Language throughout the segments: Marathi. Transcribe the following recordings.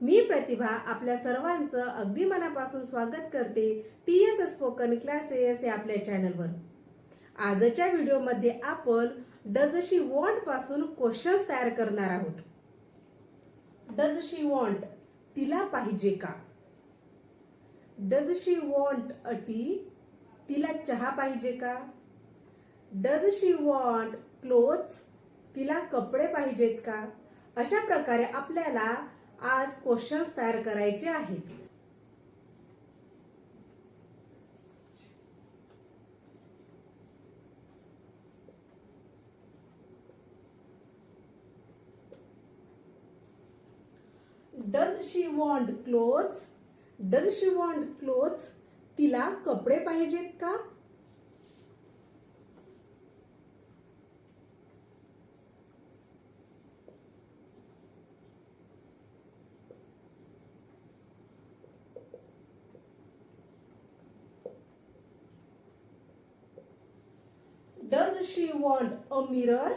मी प्रतिभा आपल्या सर्वांचं अगदी मनापासून स्वागत करते टी एस स्पोकन क्लासेस या आपल्या चॅनलवर आजच्या व्हिडिओमध्ये आपण डज शी वॉन्टपासून क्वेश्चन्स तयार करणार आहोत. डज शी वॉन्ट तिला पाहिजे का? Does she want a tea तिला चहा पाहिजे का? डज शी वॉन्ट क्लोथ्स तिला कपडे पाहिजेत का? अशा प्रकारे आपल्याला आज क्वेश्चन्स तयार करायचे आहेत. Does she want clothes does she want clothes तिला कपडे पाहिजेत का does she want a mirror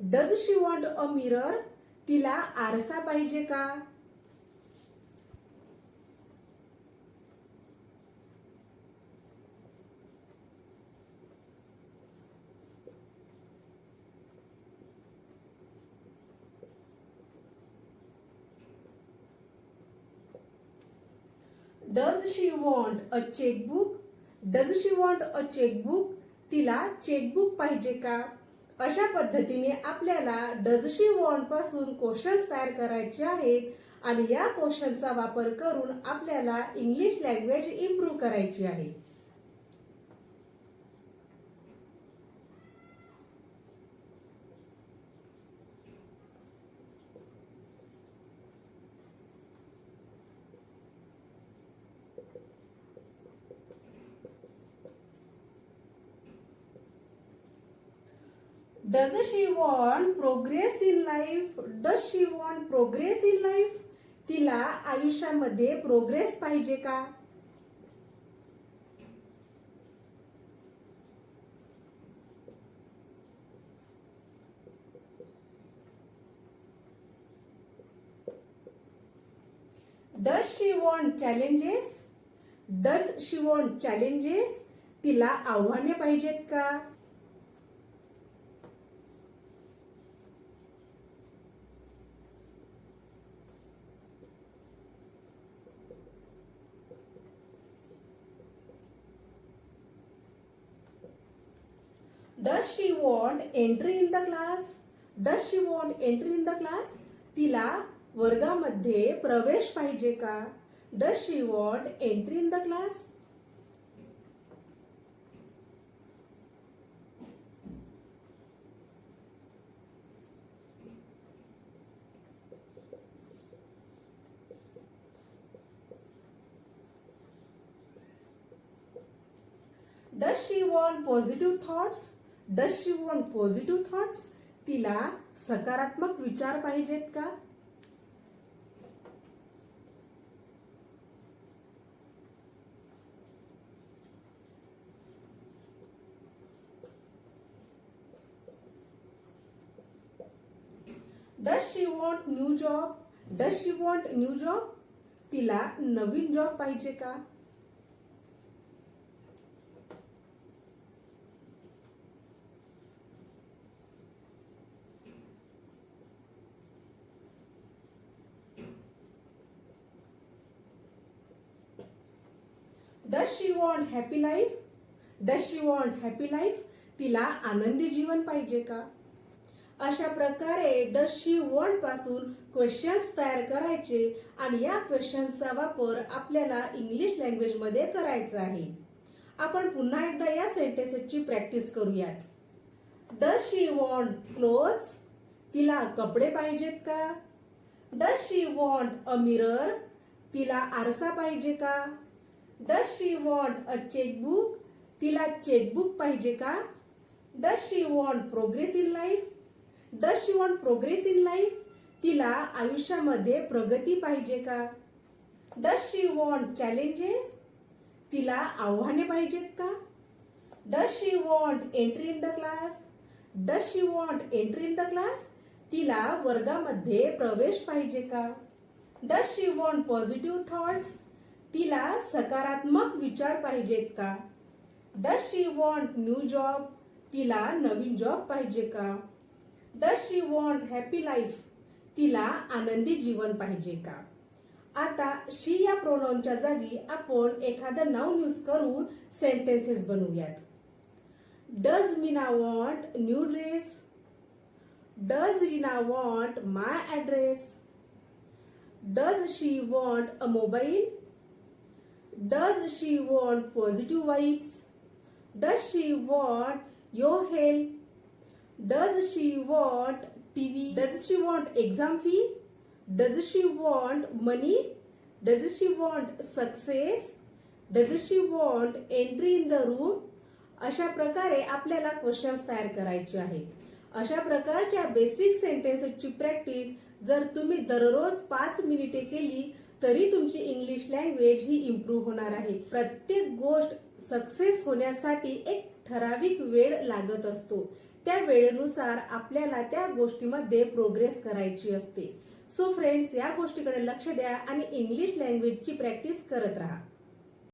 does she want a mirror तिला आरसा पाहिजे का? Does she want a chequebook does she want a chequebook तिला चेकबुक पाहिजे का? अशा पद्धतीने आपल्याला डजशी शी पासून क्वेश्चन्स तयार करायचे आहेत आणि या क्वेश्चनचा वापर करून आपल्याला इंग्लिश लँग्वेज इम्प्रूव्ह करायची आहे. Does she want progress in life does she want progress in life तिला आयुष्यामध्ये प्रोग्रेस पाहिजे का? Does she want challenges does she want challenges तिला आव्हाने पाहिजेत का? does she want entry in the class does she want entry in the class तिला वर्गामध्ये प्रवेश पाहिजे का does she want entry in the class does she want positive thoughts Does she want positive thoughts तिला सकारात्मक विचार पाहिजेत का? Does she want new job does she want new job तिला नवीन जॉब पाहिजे का? Does she want happy life does she want happy life तिला आनंदी जीवन पाहिजे का? अशा प्रकारे डज शी वॉन्टपासून क्वेश्चन्स तयार करायचे आणि या क्वेश्चन्सचा वापर आपल्याला इंग्लिश लँग्वेजमध्ये करायचा आहे. आपण पुन्हा एकदा या सेंटेन्सेसची प्रॅक्टिस करूयात. डज शी वॉन्ट क्लोथ्स तिला कपडे पाहिजेत का? Does she want a mirror तिला आरसा पाहिजे का? Does she want a chequebook तिला चेकबुक पाहिजे का? Does she want progress in life does she want progress in life तिला आयुष्यामध्ये प्रगती पाहिजे का? डज शी वॉन्ट चॅलेंजेस तिला आव्हाने पाहिजेत का? Does she want entry in the class does she want entry in the class तिला वर्गामध्ये प्रवेश पाहिजे का? Does she want positive thoughts तिला सकारात्मक विचार पाहिजेत का? Does she want new job तिला नवीन जॉब पाहिजे का? Does she want happy life तिला आनंदी जीवन पाहिजे का? आता शी या प्रोनाऊनच्या जागी आपण एखादं नाव यूज करून सेंटेन्सेस बनवूयात. Does Meena want new dress does Reena want my address does she want a mobile does she want positive vibes does she want your help? Does she want TV? Does she want exam fee does she want money does she want success does she want entry in the room अशा प्रकारे आपल्याला क्वेश्चन्स तयार करायचे आहेत. अशा प्रकारच्या बेसिक सेंटेन्सची प्रॅक्टिस जर तुम्ही दररोज पाच मिनिटे केली तरी तुमची इंग्लिश लँग्वेज ही इम्प्रूव्ह होणार आहे. प्रत्येक गोष्ट सक्सेस होण्यासाठी एक ठराविक वेळ लागत असतो. त्या वेळेनुसार आपल्याला त्या गोष्टीमध्ये प्रोग्रेस करायची असते. सो फ्रेंड्स या गोष्टीकडे लक्ष द्या आणि इंग्लिश लँग्वेजची प्रॅक्टिस करत राहा.